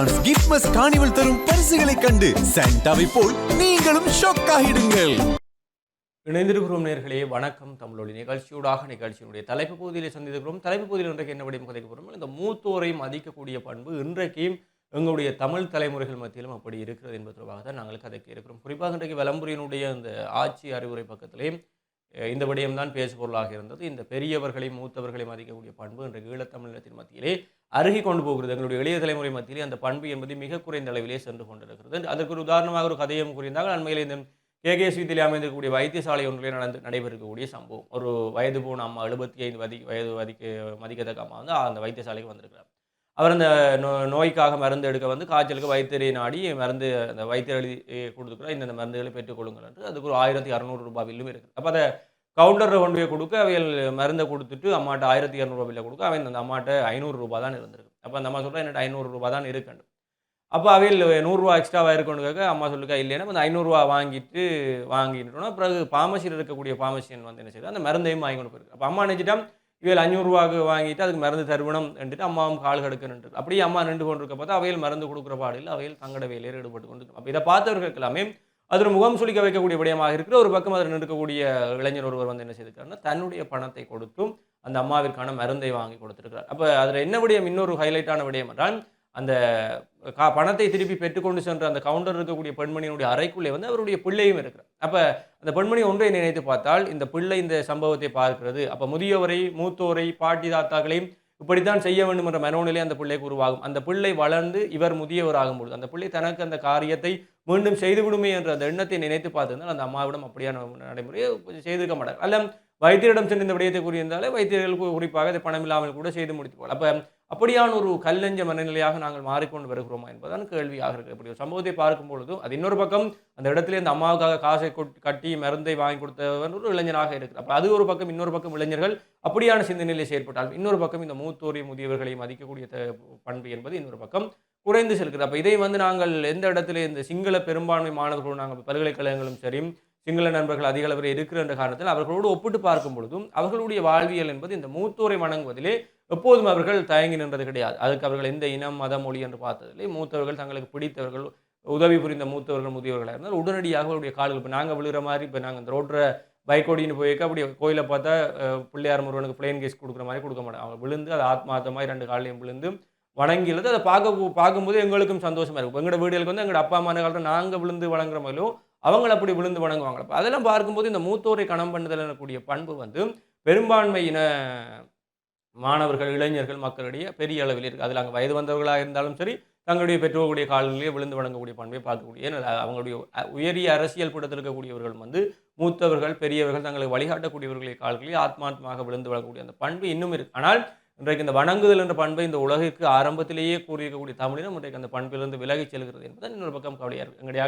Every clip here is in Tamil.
அட்வான்ஸ் கிஃப்ட்மஸ் காணிவல் தரும் பரிசுகளை கண்டு சாண்டாவை போல் நீங்களும் ஷாக் ஆகிடுங்கள். இணைந்திருக்கிறோம் நேர்களே வணக்கம். தமிழொலி நிகழ்ச்சியூடாக நிகழ்ச்சியினுடைய தலைப்பு பகுதியில் சந்தித்திருக்கிறோம். தலைப்பு பகுதியில் இன்றைக்கு என்ன விடயம் கதைக்க போகிறோம் இந்த மூத்தோரையும் மதிக்கக்கூடிய பண்பு இன்றைக்கும் எங்களுடைய தமிழ் தலைமுறைகள் மத்தியிலும் அப்படி இருக்கிறது என்பது தொடர்பாக தான் நாங்கள் கதைக்க இருக்கிறோம் குறிப்பாக இன்றைக்கு விளம்பரியினுடைய அந்த ஆட்சி அறிவுரை பக்கத்திலேயும் இந்த விடயம்தான் பேசுபொருளாக இருந்தது. இந்த பெரியவர்களை மூத்தவர்களை மதிக்கக்கூடிய பண்பு இன்றைக்கு ஈழத்தமிழத்தின் மத்தியிலே அருகி கொண்டு போகிறது. எங்களுடைய இளைய தலைமுறை மத்தியிலே அந்த பண்பு என்பது மிக குறைந்த அளவிலே சென்று கொண்டிருக்கிறது. அதற்கு ஒரு உதாரணமாக ஒரு கதையும் கூறியிருந்தால் அண்மையில் இந்த கேகேஎஸ் வீட்டில் அமைந்திருக்கக்கூடிய வைத்தியசாலை ஒன்றிலே நடந்து நடைபெறக்கூடிய சம்பவம். ஒரு வயது போன அம்மா எழுபத்தி ஐந்து வதி வயது வதிக்க மதிக்கத்தக்க அம்மா வந்து அந்த வைத்தியசாலைக்கு வந்திருக்கிறார். அவர் அந்த நோ நோய்க்காக மருந்து எடுக்க வந்து காய்ச்சலுக்கு வைத்தியரை நாடி மருந்து அந்த வைத்தியர் எழுதி கொடுத்துக்கிறோம் இந்த மருந்துகளை பெற்றுக்கொள்ளுங்கள் என்று. அதுக்கு ஒரு ஆயிரத்தி அறநூறு ரூபாய் பில்லும் இருக்குது. அப்போ அதை கவுண்டரில் கொண்டு போய் கொடுக்க அவைகள் மருந்தை கொடுத்துட்டு அம்மாட்ட ஆயிரத்தி இரநூறுபா பில்லை கொடுக்க அவன் அந்த அம்மாட்ட ஐநூறு தான் இருந்திருக்கு அப்போ அந்த அம்மா சொல்கிறா என்னட்ட ஐநூறு தான் இருக்கணும். அப்போ அவையில் நூறுரூவா எக்ஸ்ட்ராவாக இருக்குன்னு கேட்க அம்மா சொல்லுக்கா இல்லைன்னா அந்த ஐநூறுரூவா வாங்கிட்டு வாங்கிட்டோம்னா பிறகு பாமசியில் இருக்கக்கூடிய பாமசியன் வந்து என்ன செய்யுது அந்த மருந்தையும் வாங்கி கொண்டு போயிருக்கு அப்போ அம்மா நினச்சிட்டான் இவையில் அஞ்சூறுரூவாக்கு வாங்கிட்டு அதுக்கு மருந்து தருவணம் என்றுட்டு அம்மாவும் கால் கடுக்கணுன்ட்டு அப்படியே அம்மா நின்று கொண்டு இருக்க பார்த்தா அவையில் மருந்து கொடுக்குற பாடில் அவையில் தங்கட வேலையில் ஈடுபட்டு கொண்டு அப்போ இதை பார்த்தவர்களுக்கு எல்லாமே அது ஒரு முகம் சுளிக்க வைக்கக்கூடிய விடயமாக இருக்கிற ஒரு பக்கம் அதில் இருக்கக்கூடிய இளைஞர் ஒருவர் வந்து என்ன செய்திருக்காருன்னா தன்னுடைய பணத்தை கொடுத்தும் அந்த அம்மாவிற்கான மருந்தை வாங்கி கொடுத்துருக்கிறார். அப்போ அதில் என்ன விடயம்? இன்னொரு ஹைலைட்டான விடயம் என்றால் அந்த கா பணத்தை திருப்பி பெற்றுக்கொண்டு சென்ற அந்த கவுண்டர் இருக்கக்கூடிய பெண்மணியினுடைய அறைக்குள்ளே வந்து அவருடைய பிள்ளையும் இருக்கிறார். அப்போ அந்த பெண்மணி ஒன்றை நினைத்து பார்த்தால் இந்த பிள்ளை இந்த சம்பவத்தை பார்க்கிறது. அப்போ முதியவரை மூத்தோரை பாட்டி தாத்தாக்களையும் இப்படித்தான் செய்ய வேண்டும் என்ற மனோநிலை அந்த பிள்ளைக்கு உருவாகும். அந்த பிள்ளை வளர்ந்து இவர் முதியவர் பொழுது அந்த பிள்ளை தனக்கு அந்த காரியத்தை மீண்டும் செய்துவிடுமே என்ற அந்த எண்ணத்தை நினைத்து பார்த்திருந்தால் அந்த அம்மாவிடம் அப்படியான நடைமுறையை செய்திருக்க மாட்டார். அல்ல வைத்தியரிடம் சென்று இந்த விடயத்தை கூறியிருந்தாலே வைத்தியர்கள் குறிப்பாக அதை பணம் இல்லாமல் கூட செய்து முடித்துப்பாள் அப்போ அப்படியான ஒரு கல்லஞ்ச மனநிலையாக நாங்கள் மாறிக்கொண்டு வருகிறோமா என்பதுதான் கேள்வியாக இருக்குது இப்படி ஒரு சம்பவத்தை பார்க்கும் பொழுது அது இன்னொரு பக்கம் அந்த இடத்துல இந்த அம்மாவுக்காக காசை கொட்- கட்டி மருந்தை வாங்கி கொடுத்தவன் ஒரு இளைஞனாக இருக்குது அப்போ அது ஒரு பக்கம் இன்னொரு பக்கம் இளைஞர்கள் அப்படியான சிந்தனையிலே செயற்பட்டால் இன்னொரு பக்கம் இந்த மூத்தோரை முதியவர்களை மதிக்கக்கூடிய பண்பு என்பது இன்னொரு பக்கம் குறைந்து செல்கிறது. அப்போ இதை வந்து நாங்கள் எந்த இடத்துல இந்த சிங்கள பெரும்பான்மை மாணவர்களும் நாங்கள் பல்கலைக்கழகங்களும் சரி சிங்கள நண்பர்கள் அதிக அளவில் இருக்கிற என்ற காரணத்தில் அவர்களோடு ஒப்பிட்டு பார்க்கும் பொழுதும் அவர்களுடைய வாழ்வியல் என்பது இந்த மூத்தோரை வணங்குவதிலே எப்போதும் அவர்கள் தயங்கி நின்றது கிடையாது. அதுக்கு அவர்கள் எந்த இனம் மத மொழி என்று பார்த்ததில்லை. மூத்தவர்கள் தங்களுக்கு பிடித்தவர்கள் உதவி புரிந்த மூத்தவர்கள் முதியவர்களாக இருந்தால் உடனடியாக அவருடைய கால்கள் இப்போ நாங்கள் விழுகிற மாதிரி இப்போ நாங்கள் இந்த ரோட்டில் பைக் ஓடின்னு போயிருக்க அப்படி கோயிலை பார்த்தா பிள்ளையார் முருகனுக்கு பிளேன் கேஸ் கொடுக்குற மாதிரி கொடுக்க மாட்டாங்க. அவங்க விழுந்து அது ஆத்மார்த்தமாக ரெண்டு காலையும் விழுந்து வணங்கினது அதை பார்க்க பார்க்கும்போது எங்களுக்கும் சந்தோஷமாக இருக்கும். எங்களோட வீடுகளுக்கு வந்து எங்களோட அப்பா அம்மா காலத்தில் நாங்கள் விழுந்து வணங்குற மாதிரியும் அவங்களை அப்படி விழுந்து வணங்குவாங்க அதெல்லாம் பார்க்கும்போது இந்த மூத்தோரை கணம் பண்ணுதல் எனக்கூடிய பண்பு வந்து பெரும்பான்மையின மாணவர்கள் இளைஞர்கள் மக்களிடையே பெரிய அளவில் இருக்குது அதில் அங்கே வயது வந்தவர்களாக இருந்தாலும் சரி தங்களுடைய பெற்றோர்களுடைய கால்களிலே விழுந்து வணங்கக்கூடிய பண்பை பார்க்கக்கூடிய ஏன்னா, அவங்களுடைய உயரிய அரசியல் படத்தில் இருக்கக்கூடியவர்கள் வந்து மூத்தவர்கள் பெரியவர்கள் தங்களுக்கு வழிகாட்டக்கூடியவர்களுடைய கால்களிலே ஆத்மாத்மாக விழுந்து வழங்கக்கூடிய அந்த பண்பு இன்னும் இருக்கு. ஆனால் இன்றைக்கு இந்த வணங்குதல் என்ற பண்பை இந்த உலகிற்கு ஆரம்பத்திலேயே கூறியிருக்கக்கூடிய தமிழினம் இன்றைக்கு அந்த பண்பிலிருந்து விலகிச் செல்கிறது என்பது இன்னொரு பக்கம் கவலையாக இருக்குது எங்களுடைய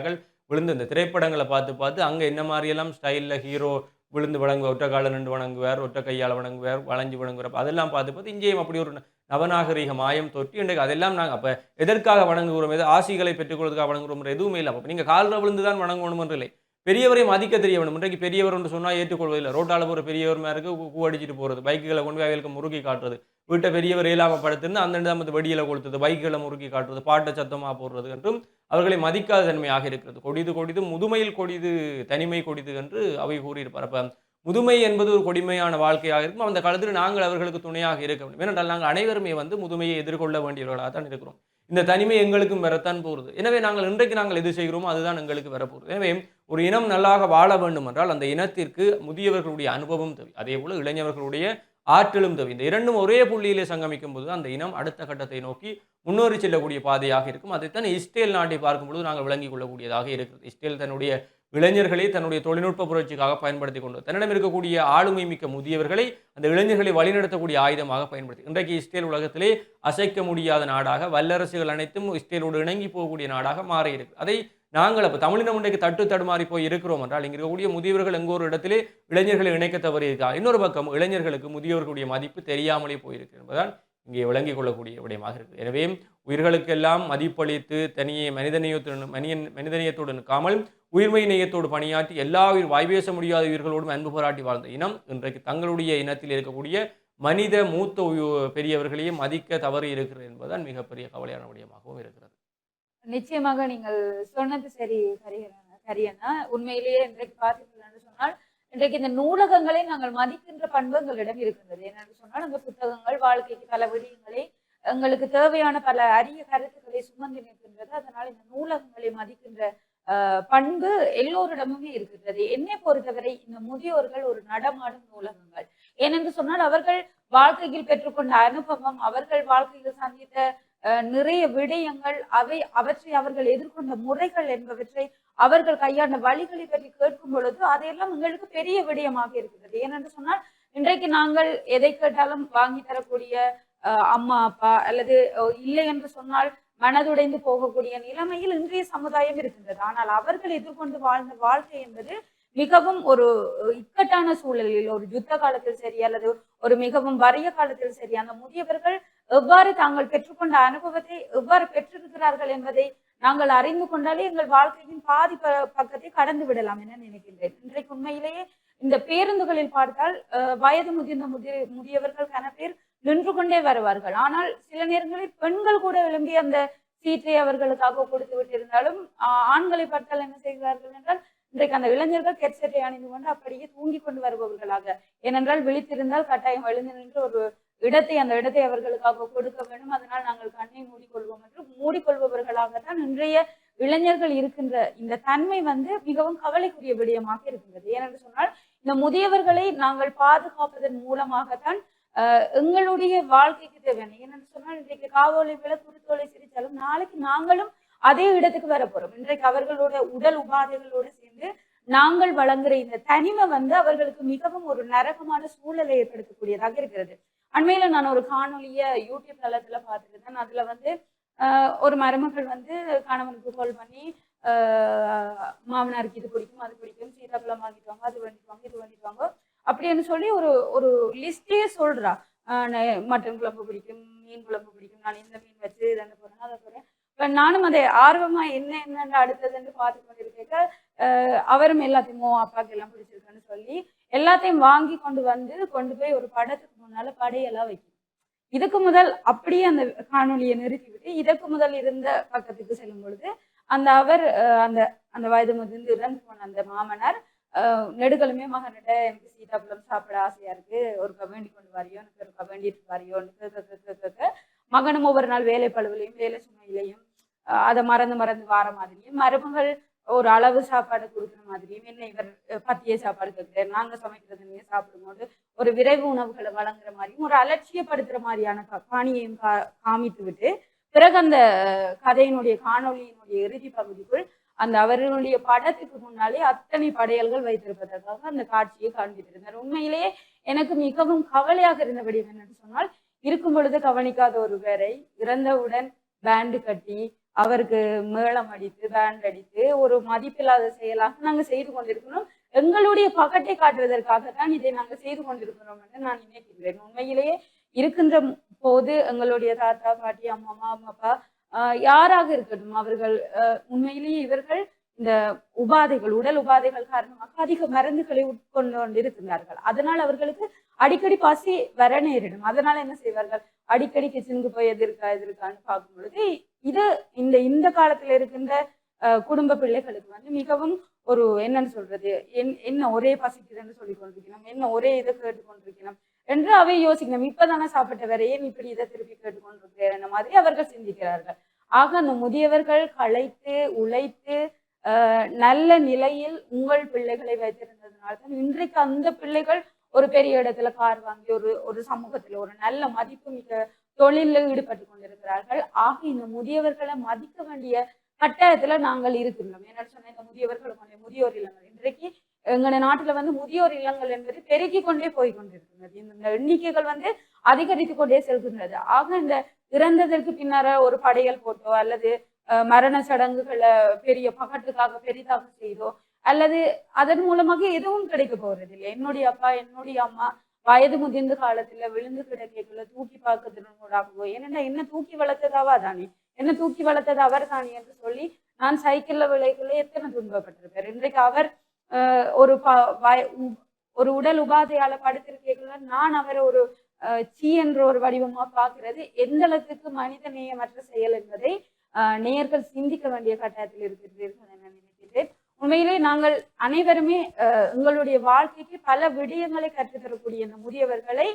விழுந்து இந்த திரைப்படங்களை பார்த்து பார்த்து அங்கே என்ன மாதிரியெல்லாம் ஸ்டைலில் ஹீரோ விழுந்து வணங்குவார் ஒற்றை கால நின்று வணங்குவார் ஒற்றை கையால் வணங்குவார் வளைஞ்சு வணங்குவார் அதெல்லாம் பார்த்து பார்த்து இங்கேயும் அப்படி ஒரு நவநாகரிக மாயம் தொட்டி இன்றைக்கு அதெல்லாம் நாங்கள் அப்போ எதற்காக வணங்குகிறோம் எது ஆசிகளை பெற்றுக்கொள்வதற்காக வணங்குகிறோம் எதுவுமே இல்லை. அப்போ நீங்கள் காலில் விழுந்து தான் வணங்கணும் என்று இல்லை. பெரியவரை மதிக்க தெரிய வேணும் இன்றைக்கு பெரியவர் என்று சொன்னால் ஏற்றுக்கொள்வதில்லை. ரோட்டால் போகிற பெரியவர் மேருக்கு கூ அடிச்சிட்டு போகிறது பைக்குகளை கொண்டு போய் அவைகளுக்கு முறுக்கி காட்டுறது. வீட்டை பெரியவர் இல்லாமல் படுத்திருந்து அந்த இடத்துல வெடியில் கொடுத்தது பைக்குகளை முறுக்கி காட்டுறது. பாட்டை சத்தமாக போடுறது என்றும் அவர்களை மதிக்காத தன்மையாக இருக்கிறது. கொடிது கொடிது முதுமையில் கொடிது தனிமை கொடிது என்று அவை கூறியிருப்பார். அப்போ முதுமை என்பது ஒரு கொடுமையான வாழ்க்கையாக இருக்கும். அந்த காலத்தில் நாங்கள் அவர்களுக்கு துணையாக இருக்க வேண்டும். ஏனென்றால் நாங்கள் அனைவருமே வந்து முதுமையை எதிர்கொள்ள வேண்டியவர்களாக தான் இருக்கிறோம். இந்த தனிமை எங்களுக்கும் வரத்தான் போகிறது எனவே நாங்கள் இன்றைக்கு நாங்கள் எது செய்கிறோமோ அதுதான் எங்களுக்கு வரப்போகிறது எனவே ஒரு இனம் நல்லாக வாழ வேண்டும் என்றால் அந்த இனத்திற்கு முதியவர்களுடைய அனுபவம் தேவை. அதே போல் இளைஞர்களுடைய ஆற்றலும் தவி இந்த இரண்டும் ஒரே புள்ளியிலே சங்கமிக்கும் போது அந்த இனம் அடுத்த கட்டத்தை நோக்கி முன்னோரி செல்லக்கூடிய பாதையாக இருக்கும். அதைத்தான் இஸ்ரேல் நாட்டை பார்க்கும் பொழுது நாங்கள் விளங்கிக் கொள்ளக்கூடியதாக இருக்கிறது. இஸ்ரேல் தன்னுடைய இளைஞர்களை தன்னுடைய தொழில்நுட்ப புரட்சிக்காக பயன்படுத்தி கொண்டு தன்னிடம் இருக்கக்கூடிய ஆளுமை மிக்க முதியவர்களை அந்த இளைஞர்களை வழிநடத்தக்கூடிய ஆயுதமாக பயன்படுத்தி இன்றைக்கு இஸ்ரேல் உலகத்திலே அசைக்க முடியாத நாடாக வல்லரசுகள் அனைத்தும் இஸ்ரேலோடு இணங்கி போகக்கூடிய நாடாக மாறியிருக்கு. அதை நாங்கள் அப்போ தமிழின இன்றைக்கு தட்டு தடுமாறி போய் இருக்கிறோம் என்றால் இங்கே இருக்கக்கூடிய முதியவர்கள் எங்கோ ஒரு இடத்திலே இளைஞர்களை இணைக்க தவறியிருக்கா? இன்னொரு பக்கம் இளைஞர்களுக்கு முதியவர்களுடைய மதிப்பு தெரியாமலே போயிருக்கு என்பதுதான் இங்கே விளங்கிக் கொள்ளக்கூடிய விடயமாக இருக்குது. எனவே உயிர்களுக்கெல்லாம் மதிப்பளித்து தனியே மனிதநேயத்துடன் மனிதன் மனிதநேயத்தோடு இருக்காமல் உயிர்மை நேயத்தோடு பணியாற்றி எல்லா உயிர் வாய்பேச முடியாத உயிர்களோடும் அன்பு பாராட்டி வாழ்ந்த இனம் இன்றைக்கு தங்களுடைய இனத்தில் இருக்கக்கூடிய மனித மூத்த பெரியவர்களையும் மதிக்க தவறி இருக்கிறது என்பதுதான் மிகப்பெரிய கவலையான விடயமாகவும் இருக்கிறது. நிச்சயமாக நீங்கள் சொன்னது சரி கரியனா கரியனா உண்மையிலேயே இன்றைக்கு பார்த்தீர்கள் என்று சொன்னால் இன்றைக்கு இந்த நூலகங்களை நாங்கள் மதிக்கின்ற பண்பு எங்களிடம் இருக்கின்றது. என்னென்று சொன்னால் அந்த புத்தகங்கள் வாழ்க்கைக்கு பல விடயங்களை எங்களுக்கு தேவையான பல அரிய கருத்துக்களை சுமந்து நிற்கின்றது. அதனால் இந்த நூலகங்களை மதிக்கின்ற பண்பு எல்லோரிடமுமே இருக்கின்றது. என்னை பொறுத்தவரை இந்த முதியோர்கள் ஒரு நடமாடும் நூலகங்கள். ஏனென்று சொன்னால் அவர்கள் வாழ்க்கையில் பெற்றுக்கொண்ட அனுபவம் அவர்கள் வாழ்க்கையில் சந்தித்த நிறைய விடயங்கள் அவை அவற்றை அவர்கள் எதிர்கொண்ட முறைகள் என்பவற்றை அவர்கள் கையாண்ட வழிகளை பற்றி கேட்கும் பொழுது அதையெல்லாம் எங்களுக்கு பெரிய விடயமாக இருக்கிறது. ஏனென்று சொன்னால் இன்றைக்கு நாங்கள் எதை கேட்டாலும் வாங்கி தரக்கூடிய அஹ், அம்மா அப்பா அல்லது இல்லை என்று சொன்னால் மனதுடைந்து போகக்கூடிய நிலைமையில் இன்றைய சமுதாயம் இருக்கின்றது. ஆனால் அவர்கள் எதிர்கொண்டு வாழ்ந்த வாழ்க்கை என்பது மிகவும் ஒரு இக்கட்டான சூழலில் ஒரு யுத்த காலத்தில் சரி அல்லது ஒரு மிகவும் வறிய காலத்தில் சரி அந்த முதியவர்கள் எவ்வாறு தாங்கள் பெற்றுக்கொண்ட அனுபவத்தை எவ்வாறு பெற்றிருக்கிறார்கள் என்பதை நாங்கள் அறிந்து கொண்டாலே எங்கள் வாழ்க்கையின் பாதி ப- பக்கத்தை கடந்து விடலாம் என நினைக்கின்றேன். இன்றைக்கு உண்மையிலேயே இந்த பேருந்துகளில் பார்த்தால் வயது முதிர்ந்த முதிய முதியவர்கள் கன பேர் நின்று கொண்டே வருவார்கள். ஆனால் சில நேரங்களில் பெண்கள் கூட விளம்பி அந்த சீட்டை அவர்களுக்காக கொடுத்து விட்டிருந்தாலும் ஆண்களை பார்த்தால் என்ன செய்கிறார்கள் என்றால் இன்றைக்கு அந்த இளைஞர்கள் கெட்செட்டை அணிந்து கொண்டு அப்படியே தூங்கி கொண்டு வருபவர்களாக. ஏனென்றால் விழித்திருந்தால் கட்டாயம் எழுந்து நின்று ஒரு இடத்தை அந்த இடத்தை அவர்களுக்காக கொடுக்க வேண்டும். அதனால் நாங்கள் கண்ணை மூடிக்கொள்வோம் என்று மூடிக்கொள்பவர்களாகத்தான் இன்றைய இளைஞர்கள் இருக்கின்ற இந்த தன்மை வந்து மிகவும் கவலைக்குரிய விடயமாக இருக்கின்றது. ஏனென்று சொன்னால் இந்த முதியவர்களை நாங்கள் பாதுகாப்பதன் மூலமாகத்தான் ஆஹ், எங்களுடைய வாழ்க்கைக்கு தேவையான ஏனென்று சொன்னால் இன்றைக்கு காவோலை விட குருத்தோலை சிரித்தாலும் நாளைக்கு நாங்களும் அதே இடத்துக்கு வர போறோம். இன்றைக்கு அவர்களோட உடல் உபாதைகளோடு சேர்ந்து நாங்கள் வழங்குற இந்த தனிமை வந்து அவர்களுக்கு மிகவும் ஒரு நரகமான சூழலை ஏற்படுத்தக்கூடியதாக இருக்கிறது. அண்மையில நான் ஒரு காணொலிய யூடியூப் தளத்துல பார்த்துருந்தேன். அதுல வந்து ஆஹ், ஒரு மருமகள் வந்து கணவனுக்கு கால் பண்ணி ஆஹ், மாமனாருக்கு இது பிடிக்கும் அது பிடிக்கும் சீதாப்பழம் வாங்கிட்டு அது வாங்கிட்டு இது வாங்கிட்டு அப்படின்னு சொல்லி ஒரு ஒரு லிஸ்டே சொல்றா. மட்டன் குழம்பு பிடிக்கும் மீன் குழம்பு பிடிக்கும் நான் இந்த மீன் வச்சு இதை போறேன் அதை போறேன் இப்போ நானும் அதை ஆர்வமா என்ன என்னன்னு அடுத்ததுன்னு பார்த்து கொண்டிருக்க அவரும் எல்லாத்தையும் அப்பாவுக்கு எல்லாம் பிடிச்சிருக்குன்னு சொல்லி எல்லாத்தையும் வாங்கி கொண்டு வந்து கொண்டு போய் ஒரு படத்துக்கு முன்னால படையெல்லாம் வைக்கணும். இதுக்கு முதல் அப்படியே அந்த காணொலியை நிறுத்திவிட்டு இதற்கு முதல் இருந்த பக்கத்துக்கு செல்லும் பொழுது அந்த அவர் அந்த அந்த வயது முதிர்ந்து இறந்து போன அந்த மாமனார் நெடுகளுமே மகனிட எனக்கு சீதாப்பழம் சாப்பிட ஆசையா இருக்கு ஒரு வேண்டி கொண்டு வரையோ எனக்கு ஒரு வேண்டிட்டு வரையோன்னு மகனும் ஒவ்வொரு நாள் வேலை பழுவிலையும் வேலை சுமையிலையும் அதை மறந்து மறந்து வார மாதிரியும் மருமகள் ஒரு அளவு சாப்பாடு கொடுக்குற மாதிரியும் என்ன இவர் பத்தியே பத்திய சாப்பாடு கேட்குறாரு. நாங்க சமைக்கிறது நீங்கள் சாப்பிடும்போது ஒரு விரைவு உணவுகளை வழங்குற மாதிரியும் ஒரு அலட்சியப்படுத்துற மாதிரியான கா- காணியையும் கா காமித்து விட்டு பிறகு அந்த கதையினுடைய காணொளியினுடைய இறுதி பகுதிக்குள் அந்த அவர்களுடைய படத்துக்கு முன்னாலே அத்தனை படையல்கள் வைத்திருப்பதற்காக அந்த காட்சியை காண்பித்திருந்தார் உண்மையிலேயே எனக்கு மிகவும் கவலையாக இருந்தபடி என்னன்னு சொன்னால் இருக்கும் பொழுது கவனிக்காத ஒருவரை இறந்தவுடன் பேண்டு கட்டி அவருக்கு மேளம் அடித்து பேண்ட் அடித்து ஒரு மதிப்பில்லாத செயலாக நாங்கள் செய்து கொண்டிருக்கிறோம். எங்களுடைய பகட்டை காட்டுவதற்காக தான் இதை நாங்கள் செய்து கொண்டிருக்கிறோம் என்று நான் நினைக்கின்றேன் உண்மையிலேயே இருக்கின்ற போது எங்களுடைய தாத்தா பாட்டி அம்மா அம்மா அப்பா ஆஹ் யாராக இருக்கட்டும் அவர்கள் உண்மையிலேயே இவர்கள் இந்த உபாதைகள் உடல் உபாதைகள் காரணமாக அதிக மருந்துகளை உட்கொண்டு கொண்டிருக்கிறார்கள் அதனால் அவர்களுக்கு அடிக்கடி பசி வர நேரிடும். அதனால என்ன செய்வார்கள்? அடிக்கடி கிச்சனுக்கு போய் எது இருக்கா எது இருக்கான்னு பார்க்கும் பொழுது இது இந்த இந்த காலத்துல இருக்கின்ற குடும்ப பிள்ளைகளுக்கு வந்து மிகவும் ஒரு என்னன்னு சொல்றது என் என்ன ஒரே பசிக்குதுன்னு சொல்லி கொண்டிருக்கணும் என்ன ஒரே இதை கேட்டு கொண்டிருக்கணும் என்று அவை யோசிக்கணும். இப்பதானே சாப்பிட்ட வேற ஏன் இப்படி இதை திருப்பி கேட்டுக்கொண்டிருக்கிறேன் என்ற மாதிரி அவர்கள் சிந்திக்கிறார்கள். ஆக அந்த முதியவர்கள் களைத்து உழைத்து ஆஹ் நல்ல நிலையில் உங்கள் பிள்ளைகளை வைத்திருந்ததுனால தான் இன்றைக்கு அந்த பிள்ளைகள் ஒரு பெரிய இடத்துல கார் வாங்கி ஒரு ஒரு சமூகத்துல ஒரு நல்ல மதிப்பு மிக்க தொழிலில் ஈடுபட்டு கொண்டிருக்கிறார்கள். ஆக இந்த முதியவர்களை மதிக்க வேண்டிய கட்டாயத்துல நாங்கள் இருக்கின்றோம். என்ன சொன்ன இந்த முதியவர்களுக்கு முதியோர் இல்லங்கள். இன்றைக்கு எங்க நாட்டுல வந்து முதியோர் இல்லங்கள் என்பது பெருகி கொண்டே போய் கொண்டிருக்கிறது இந்த எண்ணிக்கைகள் வந்து அதிகரித்து கொண்டே செல்கின்றது. ஆக இந்த இறந்ததற்கு பின்னார ஒரு படையல் போட்டோ அல்லது மரண சடங்குகளை பெரிய பகட்டுக்காக பெரிதாக செய்தோ அல்லது அதன் மூலமாக எதுவும் கிடைக்க போறது இல்லை என்னுடைய அப்பா என்னுடைய அம்மா வயது முதிர்ந்த காலத்துல விழுந்து கிடக்கைக்குள்ள தூக்கி பார்க்கறதுன்னு கூடாகவோ ஏன்னா என்ன தூக்கி வளர்த்ததாவா தானே? என்ன தூக்கி வளர்த்தது அவர் தானே என்று சொல்லி நான் சைக்கிள்ல விளைக்குள்ள எத்தனை துன்பப்பட்டிருப்பார் இன்றைக்கு அவர் ஆஹ், ஒரு ப- வய- ஒரு உடல் உபாதையால படுத்திருக்கீங்களா நான் அவரை ஒரு சி சீ என்ற ஒரு வடிவமா பார்க்கிறது. எந்த அளவுக்கு மனித நேயமற்ற செயல் என்பதை நேயர்கள் சிந்திக்க வேண்டிய கட்டாயத்தில் இருக்கிறீர்கள் உண்மையிலே நாங்கள் அனைவருமே உங்களுடைய எங்களுடைய வாழ்க்கைக்கு பல விடயங்களை கற்றுத்தரக்கூடிய இந்த முதியவர்களை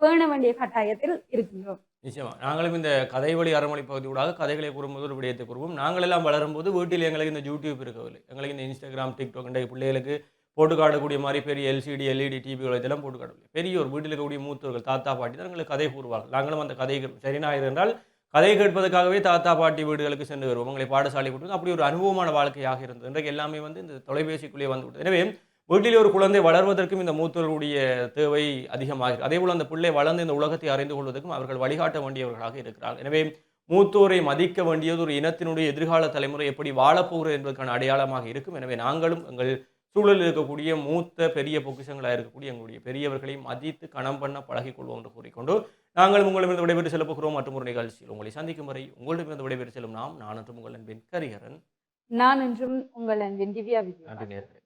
பேண வேண்டிய கட்டாயத்தில் இருக்கின்றோம். நிச்சயமா. நாங்களும் இந்த கதை வழி அறமொழி பகுதியூடாக கதைகளை கூறும்போது ஒரு விடயத்தை கூறுவோம். நாங்களெல்லாம் வளரும்போது வீட்டில் எங்களுக்கு இந்த யூடியூப் இருக்கவில்லை. எங்களுக்கு இந்த இன்ஸ்டாகிராம் டிக்டாக் இன்றைய பிள்ளைகளுக்கு போட்டு காட்டக்கூடிய மாதிரி பெரிய எல்சிடி எல்இடி டிவிகள் இதெல்லாம் போட்டு காட்டவில்லை. பெரிய ஒரு வீட்டில் இருக்கக்கூடிய மூத்தவர்கள் தாத்தா பாட்டி தான் எங்களுக்கு கதை கூறுவார்கள். நாங்களும் அந்த கதை சரி ஞாயிறு என்றால் கதை கேட்பதற்காகவே தாத்தா பாட்டி வீடுகளுக்கு சென்று வருவோம். உங்களை பாடசாலை கொடுத்து அப்படி ஒரு அனுபவமான வாழ்க்கையாக இருந்தது. இன்றைக்கு எல்லாமே வந்து இந்த தொலைபேசிக்குள்ளே வந்து விட்டது. எனவே வீட்டிலே ஒரு குழந்தை வளர்வதற்கும் இந்த மூத்தவர்களுடைய தேவை அதிகமாகிறது. அதே போல் அந்த பிள்ளை வளர்ந்து இந்த உலகத்தை அறிந்து கொள்வதற்கும் அவர்கள் வழிகாட்ட வேண்டியவர்களாக இருக்கிறார்கள். எனவே மூத்தோரை மதிக்க வேண்டியது ஒரு இனத்தினுடைய எதிர்கால தலைமுறை எப்படி வாழப்போகிறது என்பதற்கான அடையாளமாக இருக்கும். எனவே நாங்களும் எங்கள் சூழலில் இருக்கக்கூடிய மூத்த பெரிய பொக்கிஷங்களாக இருக்கக்கூடிய எங்களுடைய பெரியவர்களை மதித்து கணம் பண்ண பழகிக் கொள்வோம் என்று கூறிக்கொண்டு நாங்களும் உங்களிடமிருந்து விடைபெற்று செல்ல போகிறோம். மற்றும் ஒரு நிகழ்ச்சியில் உங்களை சந்திக்கும் வரை உங்களிடமிருந்து விடைபெற்று செல்லும் நாம் நான் என்றும் உங்கள் அன்பின் கரிகரன். நான் என்றும் உங்கள் அன்பின் திவ்யா நன்றி நேர்களே.